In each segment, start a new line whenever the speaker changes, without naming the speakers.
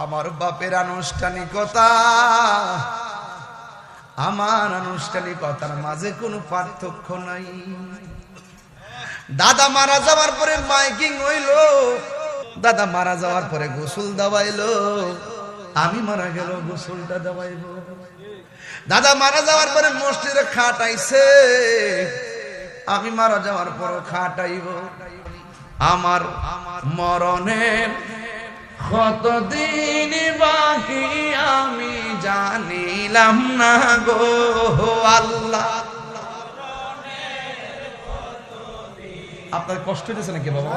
আমার বাপের আনুষ্ঠানিকতা, আমার আনুষ্ঠানিকতার মাঝে কোনো পার্থক্য নাই। দাদা মারা যাওয়ার পরে মাইকিং হইল, দাদা মারা যাওয়ার পরে গোসল দেওয়াইলো, আমি মারা গেল, গোসলটা দেওয়াইব। দাদা মারা যাওয়ার পরে মসজিদে খাটাইছে আমি মারা যাওয়ার পরও খাটাইব আমার মরণের কতদিন বাকি আমি জানিলাম না গো আল্লাহ। আপনার কষ্ট হইতেছে নাকি বাবা?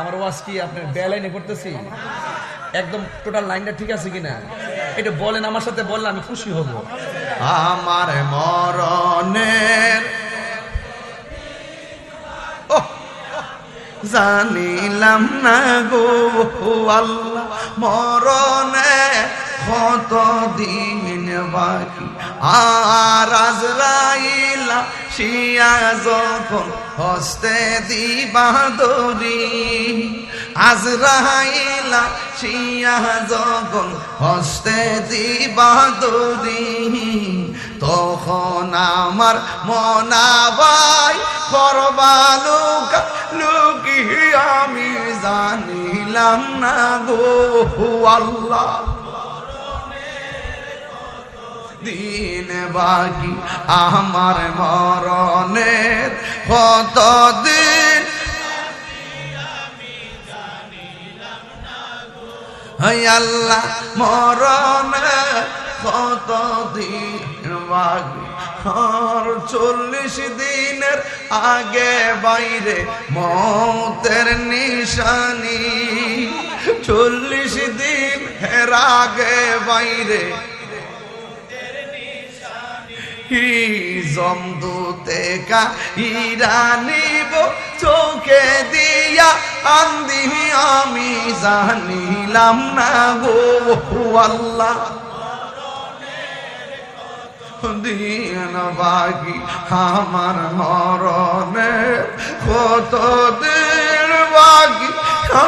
আমার ওয়াজ কি আপনার বেলাইনে করতেছি? একদম টোটাল লাইনটা ঠিক আছে কিনা? এটা বলেন, আমার সাথে বললে আমি খুশি হব। আমার মরণের জানিলাম না গো আল্লাহ, মরণে কত দিন বাকি? আর আজরাইলা শিয়া যখন হস্তে দিবা দরি আজরাইলা শিয়া যখন হস্তে দিবা দরি তখন আমার মনাবাই করবালুকা লুকি আমি জানিলাম না গো আল্লাহ। দিন বাকি আমার মরণের কত দিন? আল্লাহ মরণে কত দিন বাকি আর চল্লিশ দিনের আগে বাইরে মতের নিশানি। চল্লিশ দিন এর আগে বাইরে জমদুতে কা ইরানিব চোখে দিয়া আন্দি আমি জানিলাম না গো আল্লাহ। দিন বাকি আমার মরণে কত দিন বাকি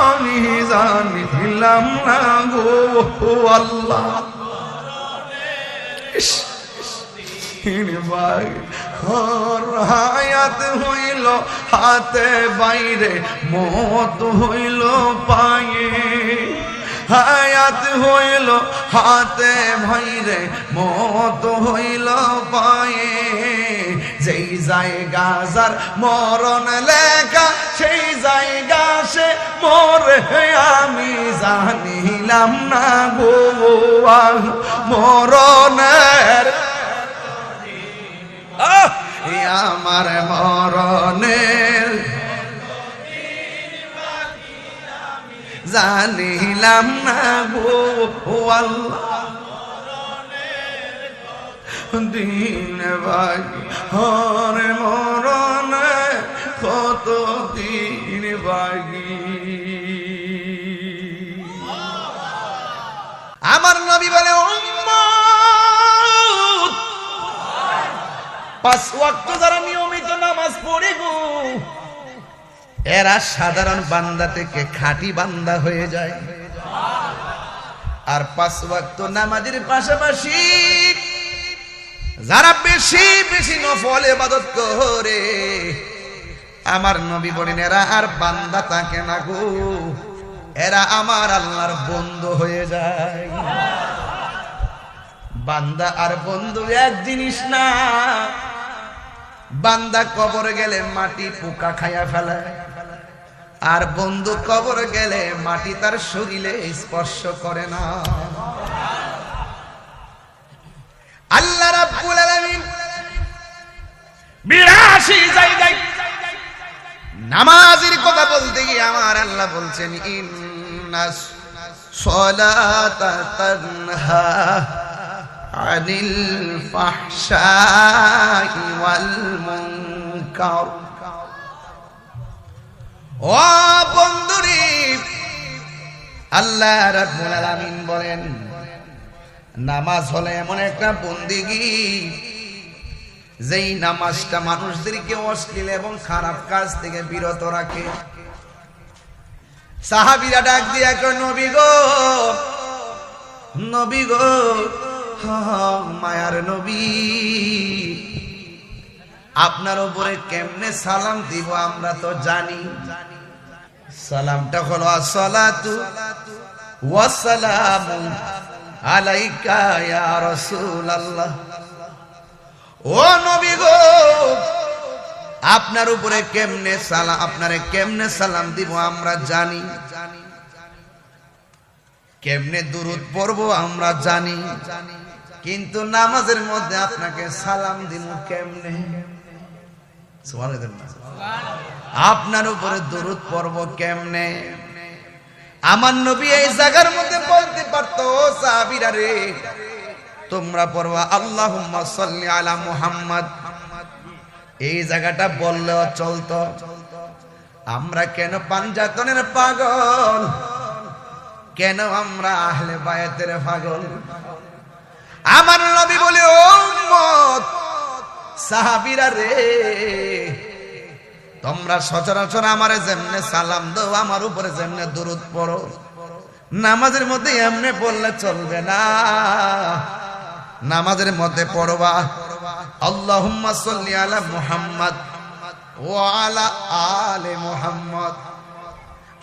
আমি জানিলাম না গো আল্লাহ। হায়াত হইল, হাতে বাইরে মত হইল পায়ে। হায়াত হইল, হাতে ভাইরে মত হইল পায়ে। যেই জায়গা যার মরণ লেখা, সেই জায়গা সে মরে আমি জানিলাম না গো। মরণের আমার মরণের জানিলাম না গো আল্লাহ। দিন বাকি, হর মরণে কত দিন বাকি। আমার নবী বলে পাঁচ ওয়াক্ত যারা নিয়মিত নামাজ পড়ে গো এরা সাধারণ বান্দা থেকে খাঁটি বান্দা হয়ে যায়। আর পাঁচ ওয়াক্ত নামাজের পাশাপাশি যারা বেশি বেশি নফল ইবাদত করে, আমার নবী বলেন, এরা আর বান্দা তাকে না গো। এরা আমার আল্লাহর বন্ধু হয়ে যায়। বান্দা আর বন্ধু এক জিনিস না। বান্দা কবর গেলে মাটি পোকা খাইয়া ফেলে আর বন্ধু কবর গেলে মাটি তার শরীরে স্পর্শ করে না। আল্লাহ নামাজের কথা বলতে গিয়ে আমার আল্লাহ বলছেন ইন্নাস সলাতা তানহা আনিল ও বন্ধুরি আল্লাহ রাব্বুল আলামিন বলেন নামাজ হলে এমন একটা বন্দিগি যেই নামাজটা মানুষদেরকে অশ্লীল এবং খারাপ কাজ থেকে বিরত রাখে। সাহাবিরা ডাক দিয়া কয়, নবী গো নবী গো মায়ার নবী আপনার উপরে কেমনে সালাম দিব আমরা তো জানি জানি। সালামটা হলো আলাইকা ইয়া রাসূলুল্লাহ। ও নবী গো, আপনার উপরে কেমনে সালাম আপনারে কেমনে সালাম দিব আমরা জানি। কেমনে দুরুদ পড়ব আমরা জানি। কিন্তু নামাজের মধ্যে আপনাকে সালাম দিব কেমনে। আপনার উপরে দুরুদ পড়ব কেমনে? আমার নবী এই জায়গার মধ্যে বলতে পারতো রে, তোমরা পড়বা, আল্লাহুম্মা সাল্লি আলা মুহাম্মদ। এই জায়গাটা বললেও চলতো। আমরা কেন পাঞ্জাতনের পাগল? কেন আমরা আহলে বায়াতের পাগল? আমার নবী বলে, ও সাহাবীরা রে, তোমরা সচরাচর আমারে যেমনে সালাম দাও, আমার উপরে যেমনে দরুদ পড়ো। নামাজের মধ্যে এমনে বললে চলবে না। নামাজের মধ্যে পড়বা। আল্লাহুম্মা সাল্লি আলা মুহাম্মদ ওয়া আলা আলে মুহাম্মদ।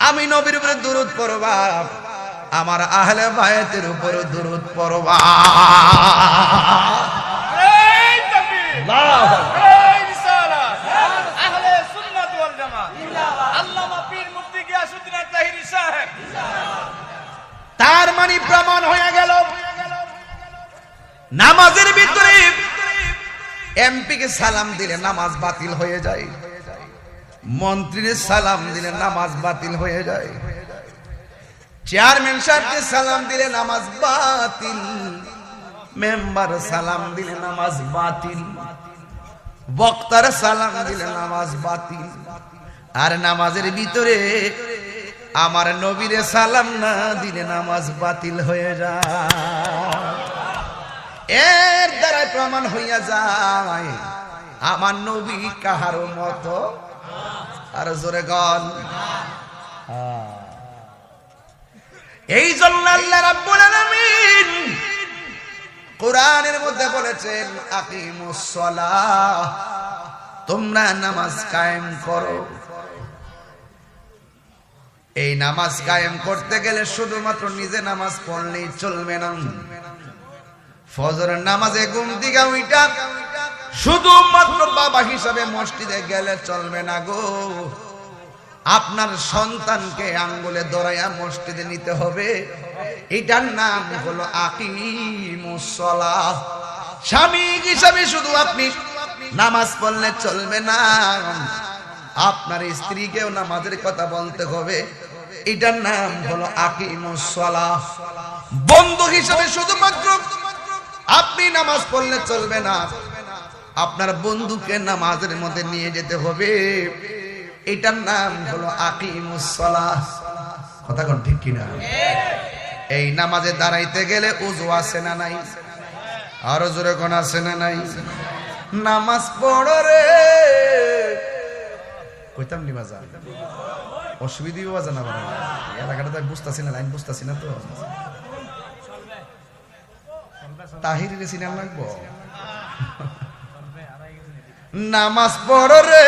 আমি নবীর উপরে দরুদ পড়বা, আমার আহলে বায়াতের উপরে দরুদ পড়বা। তার মানে প্রমাণ হয়ে গেল। নামাজের ভিতরে এমপি কে সালাম দিলে নামাজ বাতিল হয়ে যায়। মন্ত্রীর সালাম দিলে নামাজ বাতিল হয়ে যায়। চেয়ারম্যান সাহেবকে সালাম দিলে নামাজ বাতিল মেম্বার সালাম দিলে নামাজ বাতিল। বক্তার সালাম দিলে নামাজ বাতিল। আর নামাজের ভিতরে আমার নবীরে সালাম না দিলে নামাজ বাতিল হয়ে যায়। এর দ্বারা প্রমাণ হইয়া যায়, আমার নবী কাহারো মতো? আর জোরে গল এই জন্য আল্লাহ রাব্বুল আলামিন কোরআনের মধ্যে বলেছেন তোমরা নামাজ কায়েম করো। এই নামাজ কায়েম করতে গেলে শুধুমাত্র নিজে নামাজ পড়লেই চলবে না। ফজরের নামাজে ঘুম দিঘা উইটা, শুধুমাত্র বাবা হিসাবে মসজিদে গেলে চলবে না গো। আপনার সন্তানকে আঙ্গুলে দরাইয়া মসজিদে নিতে হবে। এটার নাম হলো আকিমুসলা স্বামী হিসাবে শুধু আপনি নামাজ পড়লে চলবে না। আপনার স্ত্রীকেও নামাজের কথা বলতে হবে। এটার নাম হলো আকিমুসলা বন্ধু হিসাবে শুধুমাত্র আপনি নামাজ পড়লে চলবে না। আপনার বন্ধুকে নামাজের মধ্যে নিয়ে যেতে হবে। এটার নাম হলো আকিমুসলা কথা কোন ঠিক কিনা? এই নামাজে দাঁড়াইতে গেলে উজু আছে না নাই? আরও জোরে কোন আছে না নাই? নামাজ পড়ো রে। কইতাম নি বাজা অসুবিধা বাজা না বাবা এলাকাটা তো বুঝতেছি না, লাইন বুঝতেছি না তো। তাহির সিনেমা লাগবো? নামাজ পড়ো রে।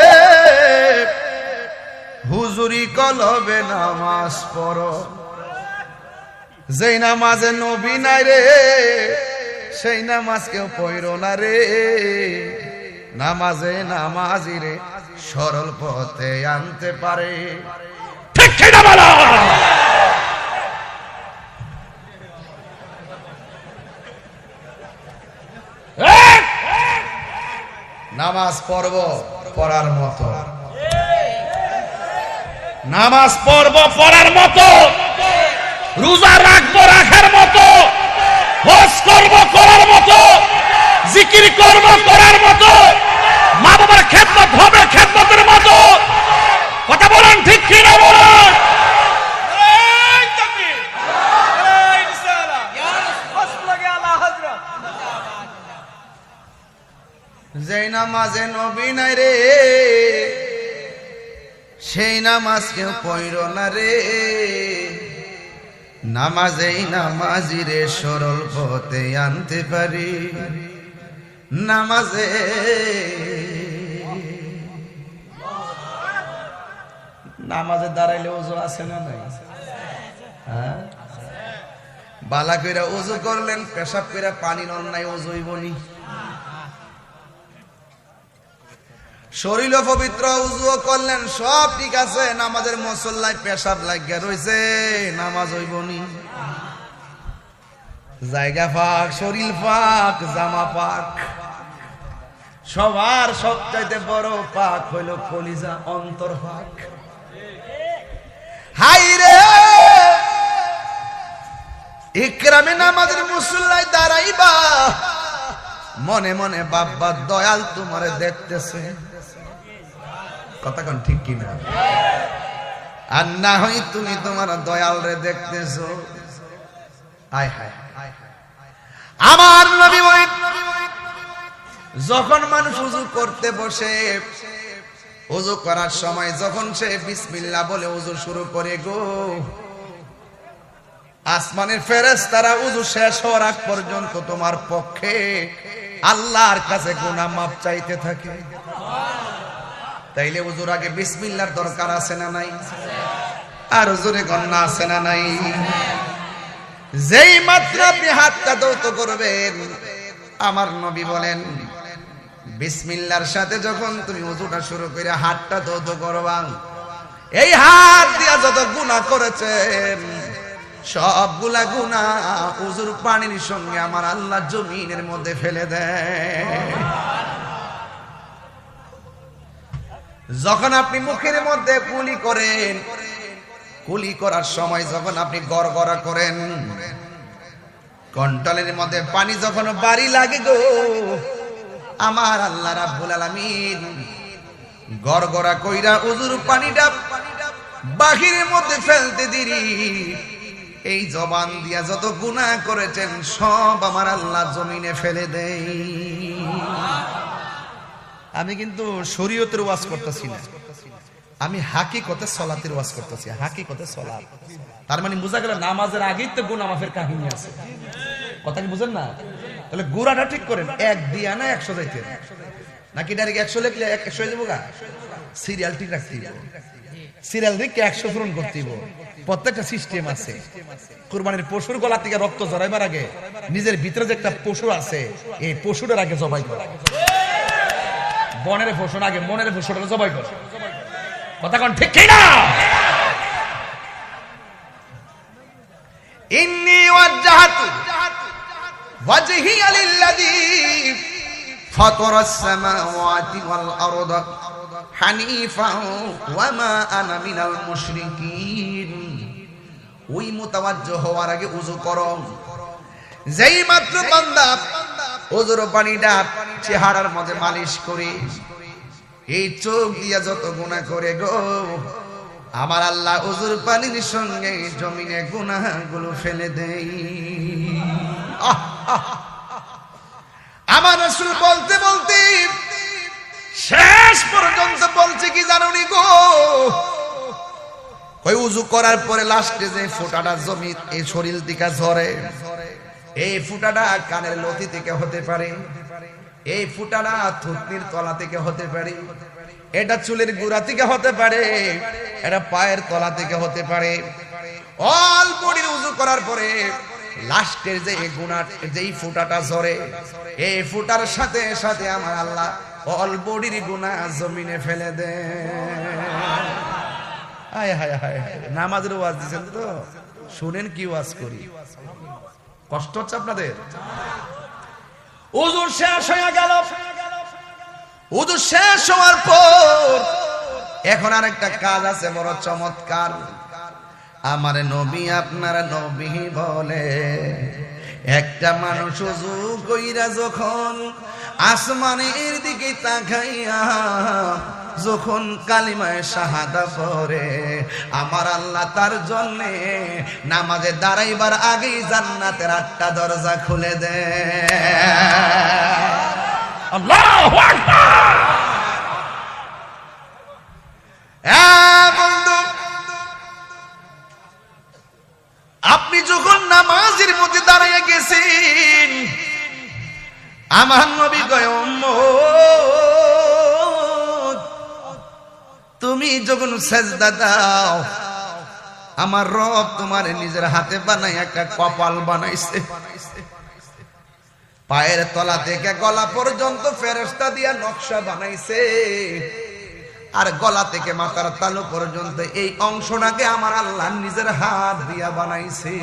হুজুরি কলবে নামাজ পড়ো। যেই নামাজে নবী নাই রে সেই নামাজ কেউ পড়ো না রে। নামাজে নামাজি রে সরল পথে আনতে পারে। নামাজ পড়ব পড়ার মতো। নামাজ পড়ব পড়ার মতো রোজা রাখব রাখার মতো হজ করব করার মতো জিকির করব করার মতো মা বাবার খেদমত হবে খেদমতের মতো। কথা বলেন ঠিক কিনা বলেন! যেই নামাজে নবী নাই রে সেই নামাজ কেউ পড়ল না রে। নামাজেই নামাজিরে সরল পথে আনতে পারি। নামাজে নামাজে দাঁড়াইলে ওজু আছে না নাই? হ্যাঁ? বালা কইরা ওজু করলেন, পেশাব কইরা পানি নন নাই ওজুই বনি শরীর পবিত্র, উজুও করলেন, সব ঠিক আছে, নামাজের মসল্লায় পেশাব লাগিয়া রয়েছে নামাজ হইবনি জায়গা পাক, শরীর পাক, জামা পাক। সবার সবচাইতে বড় পাক হইল কলিজা অন্তর পাক। হাই রে! ইকরামে নামাজের মুসল্লায় দাঁড়াইবা। মনে মনে বাব্বা দয়াল তোমারে দেখতেছে। কথা কোন ঠিক কিনা? আর না হই তুমি তোমার দয়াল রে দেখতেছো আমার নবী যখন মানুষ উজু করতে বসে, উজু করার সময় যখন সে বিসমিল্লাহ বলে উজু শুরু করে গো, আসমানের ফেরেস তারা উজু শেষ হওয়ার আগ পর্যন্ত তোমার পক্ষে আল্লাহর কাছে গুনাহ মাপ চাইতে থাকে। তাইলে উজুর আগে বিসমিল্লার দরকার আছে না নাই? আর উজুরে গন্না আছে না নাই? যেই মাত্র আপনি হাতটা দৌত করবেন, আমার নবী বলেন, বিসমিল্লার সাথে যখন তুমি উজুটা শুরু করে হাতটা দৌত করবা, এই হাত দিয়া যত গুণা করেছেন, সবগুলা গুণা উজুর পানির সঙ্গে আমার আল্লাহ জমিনের মধ্যে ফেলে দেয়। যখন আপনি মুখের মধ্যে কুলি করেন, কুলি করার সময় যখন আপনি গড়গড়া করেন কন্টলের মধ্যে পানি যখন বাড়ি লাগে গো, আমার আল্লাহ রাব্বুল আলামিন গড়গড়া কইরা উজুর পানিটা বাহিরের মধ্যে ফেলতে দিরি। এই জবান দিয়া যত গুনাহ করেছেন, সব আমার আল্লাহ জমিনে ফেলে দেয়। আমি কিন্তু শরীয়তের ওয়াজ করতেছি না। আমি হাকিকতে সলাতের ওয়াজ করতেছি, হাকিকতে সলাত তার মানে বোঝা গেল নামাজের আগেই তো গুনাহ মাফের কাহিনী আছে। কথা কি বুঝেন না? তাহলে গুড়াটা ঠিক করেন, এক দিয়া না একশো যাইতে নাকি ডাইরেক্ট একশো লিখলে এক- একশো যাব গা? সিরিয়াল ঠিক রাখতে। সিরিয়াল দিকে একশো পূরণ করতে। প্রত্যেকটা সিস্টেম আছে। কুরবানির পশুর গলা থেকে রক্ত জড়াইবার আগে নিজের ভিতরে যে একটা পশু আছে, এই পশুটার আগে জবাই করা। বনের না আগে, মনের পশুটা জবাই করা। কথা কোন ঠিক কি না ইন্নি ওয়াজ্জাহাতু ওয়াজহি লিল্লাযী ফাতারাস সামাওয়াতি ওয়াল আরদা হানিফান ওয়া মা আনা মিনাল মুশরিকিন। ওই হওয়ার আগে উযু করো। যেই মাত্র বান্দা ওজুর পানিটা চেহারার মধ্যে মালিশ করে। এই চোখ দিয়া যত গুণা করে গো, আমার আল্লাহ ওজুর পানির সঙ্গে জমিনে গুনাহগুলো ফেলে দেই। আমার রাসূল বলতে বলতে শেষ পর্যন্ত বলছে কি জানুনি গো? ওই উজু করার পরে লাস্টে যে ফোটাটা জমি, এই শরীর দিকে ঝরে। এই ফুটাটা কানের লতি থেকে হতে পারে, এই ফুটাটা থুতনির তলা থেকে হতে পারে, এটা চুলের গুড়া থেকে হতে পারে, এটা পায়ের তলা থেকে হতে পারে। অল বডির উজু করার পরে লাস্টের যে গুণা যেই ফুটাটা ঝরে, এই ফুটার সাথে সাথে আমার আল্লাহ অল বডির গুণা জমিনে ফেলে হায় হায় হায় হায়। নামাজের ওয়াজ দিচ্ছেন তো? শুনেন কি ওয়াজ করি? কষ্ট হচ্ছে আপনাদের? উজুর শেষ হয়ে গেল। উজুর শেষ হওয়ার পর এখন আরেকটা কাজ আছে, বড় চমৎকার। আমার নবী আপনার নবী বলে, একটা মানুষ কইরা যখন আসমানের দিকে তাকাইয়া যখন কালিমায় শাহাদা পরে আমার আল্লাহ তার জন্যে নামাজে দাঁড়াইবার আগেই জান্নাতের আটটা দরজা খুলে দেয়। আল্লাহু আকবার! বন্ধু আপনি যখন নামাজের মধ্যে দাঁড়িয়ে গেছেন আমার নবী "উম্মত, তুমি যখন সেজদা দাও, আমার রব তোমার নিজের হাতে বানাই একটা কপাল বানাইছে। পায়ের তলা থেকে গলা পর্যন্ত ফেরেস্তা দিয়া নকশা বানাইছে। আর গলা থেকে মাথার তালু পর্যন্ত এই অংশটাকে আমার আল্লাহ নিজের হাত দিয়া বানাইছে।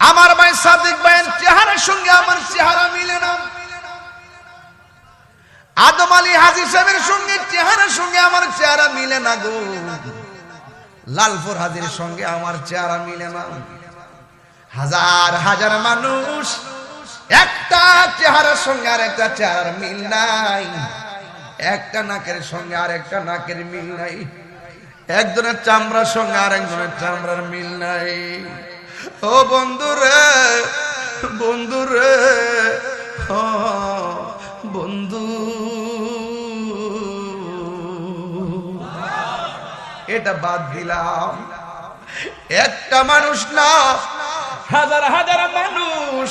আমার ভাই সাদিক ভাইয়ের চেহারার সঙ্গে আমার চেহারা মিলে না। আদম আলী হাজি সাহেবের সঙ্গে, চেহারার সঙ্গে আমার চেহারা মিলে না গো। লালপুর হাজির সঙ্গে আমার চেহারা মিলে না। হাজার হাজার মানুষ একটা চেহারার সঙ্গে আর একটা চেহারার মিল নাই। একটা নাকের সঙ্গে আর একটা নাকের মিল নাই। একজনের চামড়ার সঙ্গে আর একজনের চামড়ার মিল নাই। ও বন্ধু রে বন্ধু রে ও এটা বাদ দিলাম। একটা মানুষ না, হাজার হাজার মানুষ।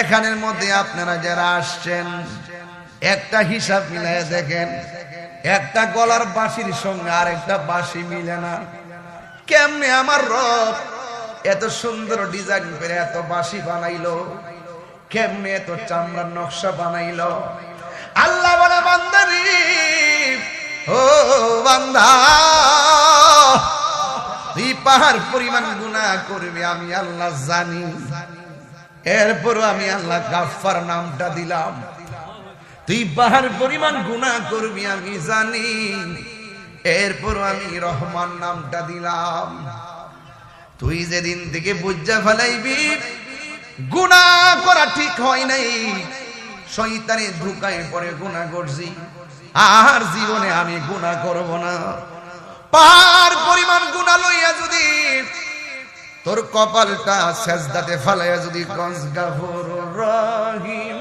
এখানের মধ্যে আপনারা যারা আসছেন, একটা হিসাব মিলাই দেখেন, একটা গলার বাঁশির সঙ্গে আর একটা বাঁশি মিলে না। কেমনে আমার রব এত সুন্দর ডিজাইন করে এত বাঁশি বানাইলো, কেমনে এত চামড়ার নকশা বানাইলো। আল্লাহ বান্দারি ও বান্দা তুই পাহাড় পরিমাণ গুণা করবি, আমি আল্লাহ জানি। এরপরও আমি আল্লাহ গাফার নামটা দিলাম। তুই পাহাড় পরিমাণ গুণা করবি, আমি জানি। এরপরও আমি রহমান নামটা দিলাম। তুই যেদিন থেকে বুঝা ফেলাইবি গুণা করা ঠিক হয় নাই। শয়তানে ধুকায় পরে গুণা করছি। আর জীবনে আমি গুণা করব না। পাহাড় পরিমাণ গুণা লইয়া যদি তোর কপালটা সেজদাতে ফালাইয়া যদি কস গাফুর রহিম,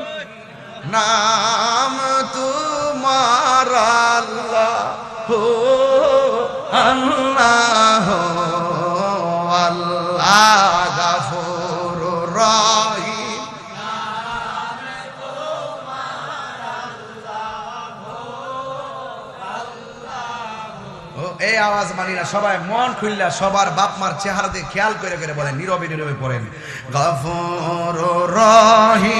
নাম তোমার আল্লাহ আল্লাহ আল্লাহ গাফুর রহিম। এই আওয়াজ মানি না সবাই মন খুললা সবার বাপ মার চেহারা দিয়ে খেয়াল করে করে বলেন, নীরবে নীরবে পড়েন। গফর রহিম।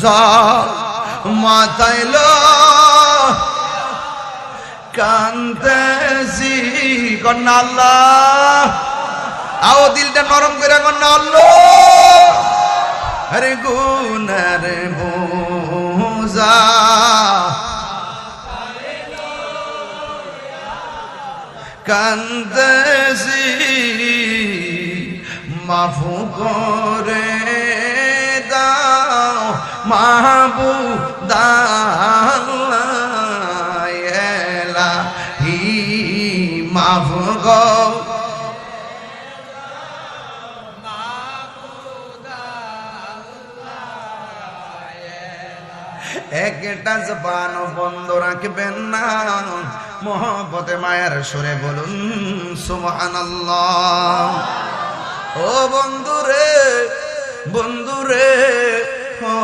বোঝা মাথাইল কান্তেছি কন্যা আল্লাহ। আও দিলটা নরম করে কন্যা আল্লাহ। আরে গুনার বোঝা মাফু করে মাহবু দালা হি মাফু গো একটা জবান বন্ধ রাখবেন না। মোহব্বতে, মায়ের সুরে বলুন, সুবহানাল্লাহ। ও বন্ধু রে বন্ধু রে ও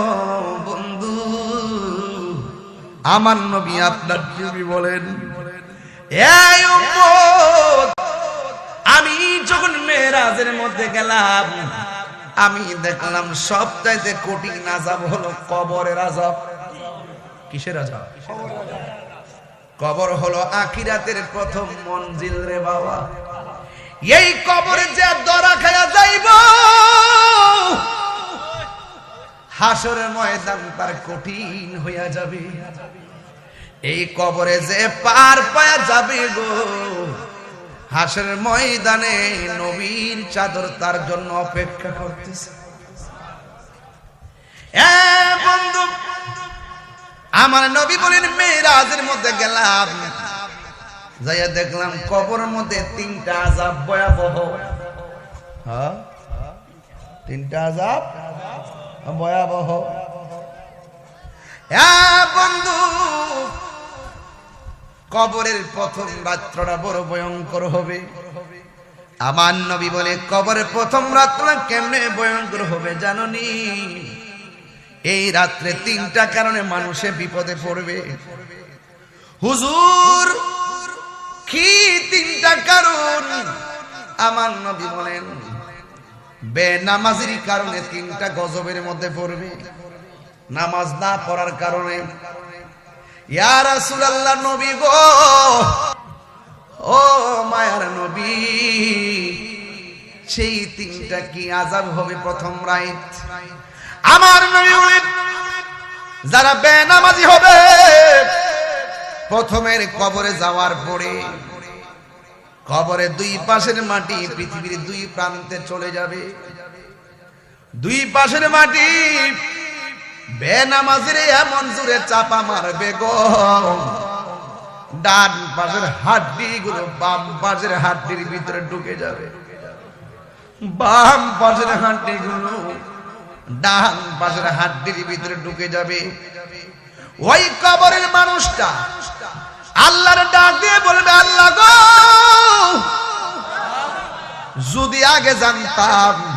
আমার নবী আপনার নবী বলেন আমি যখন মেয়েরাজের মধ্যে গেলাম, আমি দেখলাম সবচাইতে কঠিন আজাব হলো কবরের আজাব কিসের আজাব কবর হলো আখিরাতের প্রথম মঞ্জিল রে বাবা। এই কবরে যে দরা খায়া যাইব হাসরের ময়দান তার কঠিন হইয়া যাবে। এই কবরে যে পার পায়া যাবে গো হাসের ময়দানে নবীর চাদর তার জন্য অপেক্ষা করতেছে। বন্ধু, আমার নবী বলেন, মেয়েরাজের মধ্যে গেলাম। যাইয়া দেখলাম কবরের মধ্যে তিনটা আজাব ভয়াবহ। হ্যাঁ? তিনটা আজাব ভয়াবহ। বন্ধু, কবরের প্রথম রাত্রটা বড় ভয়ঙ্কর হবে। আমার নবী বলে, কবরের প্রথম রাত্রটা কেমনে ভয়ঙ্কর হবে জাননি? এই রাত্রে তিনটা কারণে মানুষে বিপদে পড়বে। হুজুর, কি তিনটা কারণ? আমার নবী বলেন বেনামাজির কারণে তিনটা গজবের মধ্যে পড়বে। নামাজ না পড়ার কারণে। ইয়া রাসূলুল্লাহ নবী গো। ও মায়ার নবী, সেই তিনটা কি আজাব হবে প্রথম রাইত? আমার নবী যারা বেনামাজি হবে, প্রথমের কবরে যাওয়ার পরে কবরে দুই পাশের মাটি পৃথিবীর দুই প্রান্তে চলে যাবে। দুই পাশের মাটি বেনামাজিরে এমন জোরে চাপা মারবে গো। ডান পাশের হাড্ডি গুলো বাম পাশের হাড্ডির ভিতরে ঢুকে যাবে। বাম পাশের হাড্ডি গুলো ডান পাশের হাড্ডির ভিতরে ঢুকে যাবে। ওই কবরের মানুষটা আল্লাহর ডাক দিয়ে বলবে, আল্লাহ গো! যদি আগে জানতাম,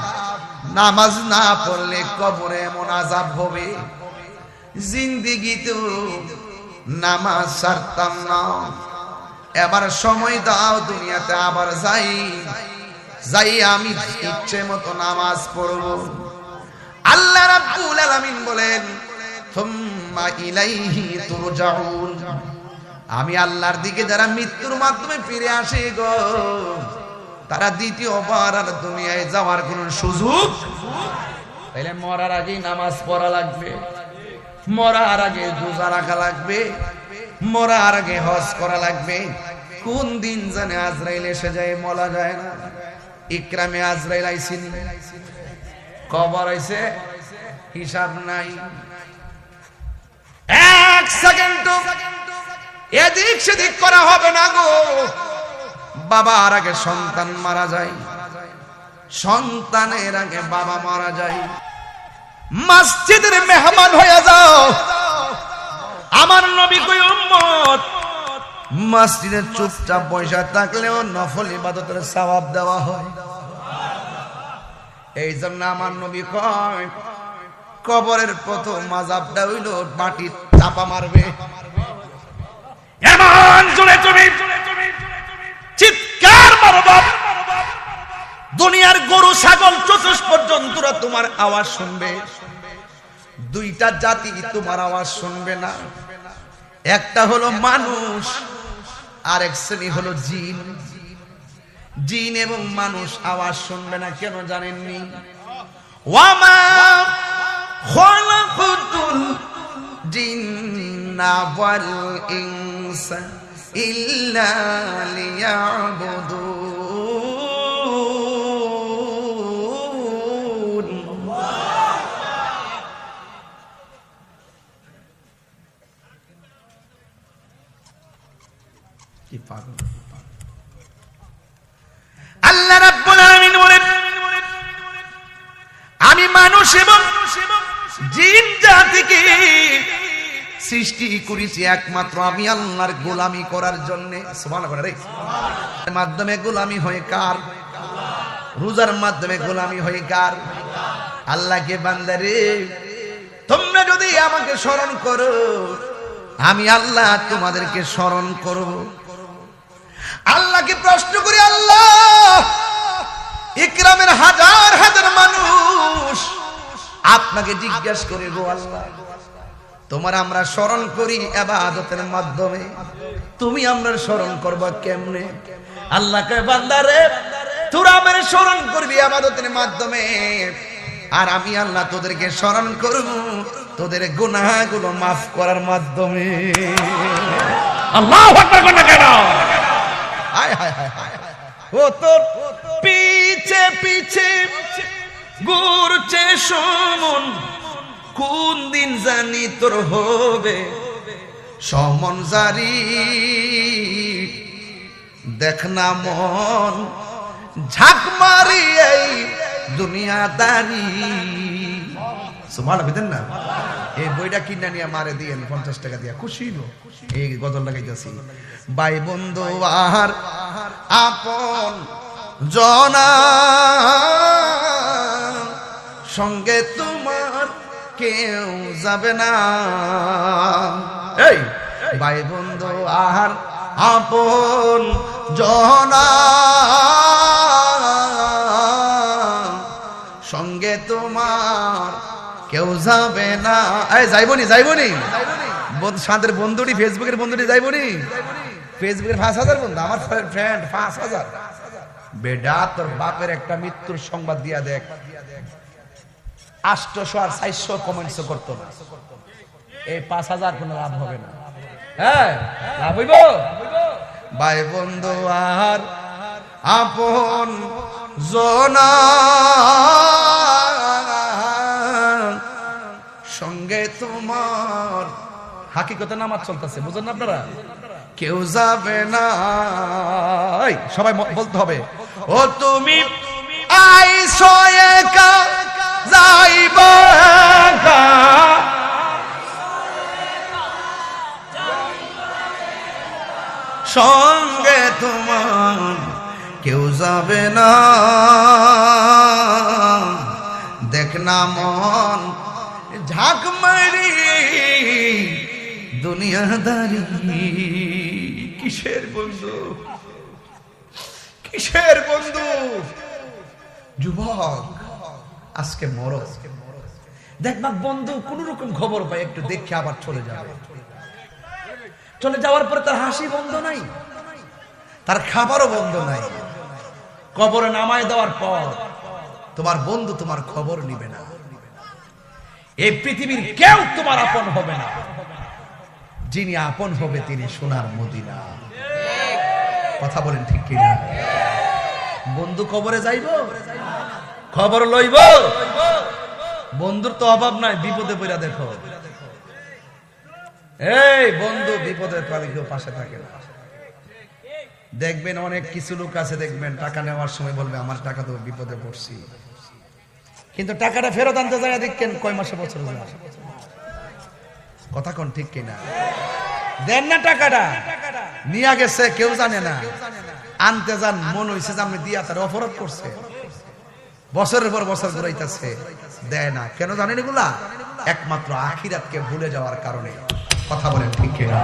নামাজ না পড়লে কবরে এমন আজাব হবে। জিন্দিগিতেও নামাজ সারতাম না। এবার সময় দাও, দুনিয়াতে আবার যাই। যাই, আমি ইচ্ছে মতো নামাজ পড়ব। আল্লাহ রাব্বুল আলামিন বলেন থুম্মা ইলাইহি তুরজাউন। আমি আল্লাহর দিকে যারা মৃত্যুর মাধ্যমে ফিরে আসে গো, তারা দ্বিতীয়বার আর দুনিয়ায় যাওয়ার কোন সুযোগ? তাইলে মরার আগে নামাজ পড়া লাগবে, মরার আগে রোজা রাখা লাগবে, মরার আগে হজ করা লাগবে। কোন দিন জানে আজরাইল এসে যায়, মলা যায় না। ইকরামে আজরাইল আইসিনি কবর আইছে, হিসাব নাই। এক সেকেন্ড। এদিক সেদিক করা হবে না গো। বাবার আগে সন্তান মারা যায়। সন্তানের আগে বাবা মারা যায়। মসজিদের মেহমান হয়ে যাও। আমার নবী কই, উম্মত মসজিদের চুপচাপ বসে থাকলেও নফল ইবাদতের সওয়াব দেওয়া হয়। এই জন্য আমার নবী কয়, কবরের প্রথম মাজাবটা হইল মাটি চাপা মারবে। দুনিয়ার গরু, ছাগল চতুষ্পদ জন্তুরা তোমার আওয়াজ শুনবে। দুইটা জাতি তোমার আওয়াজ শুনবে না। একটা হলো মানুষ আর এক শ্রেণি হলো জিন। জিন এবং মানুষ আওয়াজ শুনবে না, কেন জানেননি? জিন্না ওয়াল ইনসা ইল্লা লিয়াবুদুন কি আমি মানুষ এবং জিন জাতিকে সৃষ্টি করেছি একমাত্র আমি আল্লাহর গোলামি করার জন্য। মাধ্যমে গোলামি হয় কার? রোজার মাধ্যমে গোলামি হয়ে কার? আল্লাহকে বান্দারে তোমরা যদি আমাকে স্মরণ করো, আমি আল্লাহ তোমাদেরকে স্মরণ করব। আল্লাহকে প্রশ্ন করি, আল্লাহ, ইকরামের হাজার হাজার মানুষ আপনাকে জিজ্ঞাসা করে গো আল্লাহ। তোমার আমরা স্মরণ করি এবাদতের মাধ্যমে। তুমি আমরা স্মরণ করবা কেমনে? আল্লাহকে বান্দারে তোরা আমার স্মরণ করবি আবাদতের মাধ্যমে। আর আমি আল্লাহ তোদেরকে স্মরণ করব তোদের গুনাহগুলো মাফ করার মাধ্যমে।
আল্লাহ কেন?
হায় হায় হায় হায় ও তোর পিছে পিছে ঘুরছে সমন। কোন দিন জানি তোর হবে? সমন জারি। দেখ না মন, ঝাঁক মারি এই দুনিয়াদারি সুমাল বিদেন না? এই বইটা মারে পঞ্চাশ টাকা দিয়া খুশি গজল ভাই বন্ধু, আর আপন জনা, সঙ্গে কেউ যাবে না। এই ভাই বন্ধু আর আপন জনা। সঙ্গে তোমার কেউ যাবে না। এই যাইব যাইবনি। যাইবনি সাদের বন্ধুটি ফেসবুকের বন্ধুটি যাইবনি? ফেসবুকের পাঁচ হাজার বন্ধু আমার ফ্রেন্ড পাঁচ হাজার। বেডা তোর বাপের একটা মৃত্যুর সংবাদ দিয়া দেখ। আষ্টশো আর চারশো কমেন্টস করতো না। এই পাঁচ হাজার কোনো লাভ হবে না। হ্যাঁ লাভ হইব? ভাই বন্ধু আর আপন জনা। সঙ্গে তোমার হাকিকতে নামাজ চলতেছে বুঝেন না আপনারা? কেউ যাবে না। সবাই বলতে হবে। ও তুমি আইসো একা। সঙ্গে তোমার কেউ যাবে না। দেখ না মন, ঝাঁক মারি দুনিয়াদারি কিসের বন্ধু? কিসের বন্ধু? যুবক আজকে মরো দেখবা বন্ধু কোন রকম খবর পাই, একটু দেখে আবার চলে যাবে। চলে যাওয়ার পরে তার হাসি বন্ধ নাই, তার খাবারও বন্ধ নাই। কবরে নামায় দেওয়ার পর তোমার বন্ধু তোমার খবর নিবে না। এই পৃথিবীর কেউ তোমার আপন হবে না। যিনি আপন হবে তিনি সোনার মদিনা। কথা বলেন ঠিক কিনা? বন্ধু কবরে যাইব? খবর লইব? বন্ধুর তো অভাব নাই, বিপদে পড়া দেখো। এই বন্ধু বিপদের পরে কেউ পাশে থাকে না। দেখবেন অনেক কিছু লোক আছে, দেখবেন টাকা নেওয়ার সময় বলবে, আমার টাকা তো বিপদে পড়ছি। কিন্তু টাকাটা ফেরত আনতে যায় দেখেন কয় মাসে বছর কথা কোন ঠিক কিনা? দেন না টাকাটা। নিয়ে গেছে, কেউ জানে না। আনতে যান, মন হইছে যে আমি দিয়া তার অপরাধ করছে বছরের পর বছর ঘুরাইতেছে। দেয় না। কেন জানেন এগুলা? একমাত্র আখিরাতকে ভুলে যাওয়ার কারণে। কথা বলেন ঠিক কিনা?